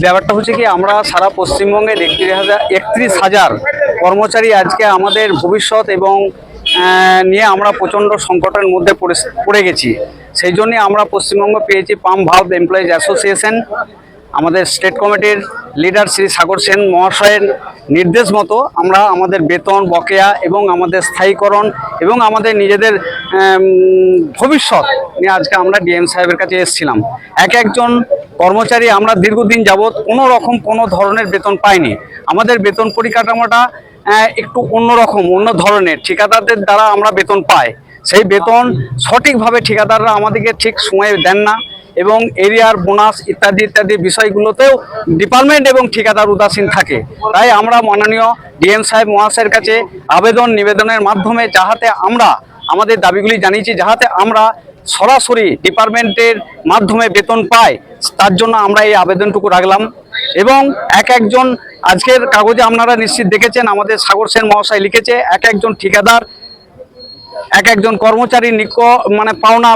ব্যাপারটা হচ্ছে কি, আমরা সারা পশ্চিমবঙ্গের একত্রিশ হাজার একত্রিশ হাজার কর্মচারী আজকে আমাদের ভবিষ্যৎ এবং নিয়ে আমরা প্রচণ্ড সংকটের মধ্যে পড়ে- পড়ে গেছি। সেই জন্যে আমরা পশ্চিমবঙ্গ পেয়েছি পাম ভাল্ভ এমপ্লয়িজ অ্যাসোসিয়েশন। আমাদের স্টেট কমিটির লিডার শ্রী সাগর সেন মহাশয়ের নির্দেশ মতো আমরা আমাদের বেতন, বকেয়া এবং আমাদের স্থায়ীকরণ এবং আমাদের নিজেদের ভবিষ্যৎ নিয়ে আজকে আমরা ডিএম সাহেবের কাছে এসেছিলাম। এক একজন কর্মচারী আমরা দীর্ঘদিন যাবৎ কোনো রকম কোনো ধরনের বেতন পাইনি। আমাদের বেতন পরিকাঠামোটা একটু অন্যরকম, অন্য ধরনের। ঠিকাদারদের দ্বারা আমরা বেতন পাই। সেই বেতন সঠিকভাবে ঠিকাদাররা আমাদেরকে ঠিক সময়ে দেন না এবং এরিয়ার বোনাস ইত্যাদি ইত্যাদি বিষয়গুলোতেও ডিপার্টমেন্ট এবং ঠিকাদার উদাসীন থাকে। তাই আমরা মাননীয় ডিএম সাহেব মহাশয়ের কাছে আবেদন নিবেদনের মাধ্যমে যাহাতে আমরা আমাদের দাবিগুলি জানিয়েছি, যাহাতে আমরা সরাসরি ডিপার্টমেন্টের মাধ্যমে বেতন পায়, তার জন্য আমরা এই আবেদনটুকু রাখলাম। এবং এক একজন, আজকের কাগজে আপনারা নিশ্চিত দেখেছেন, আমাদের সাগর সেন মহাশয় লিখেছে, এক একজন ঠিকাদার, এক একজন কর্মচারী নিক মানে পাওনা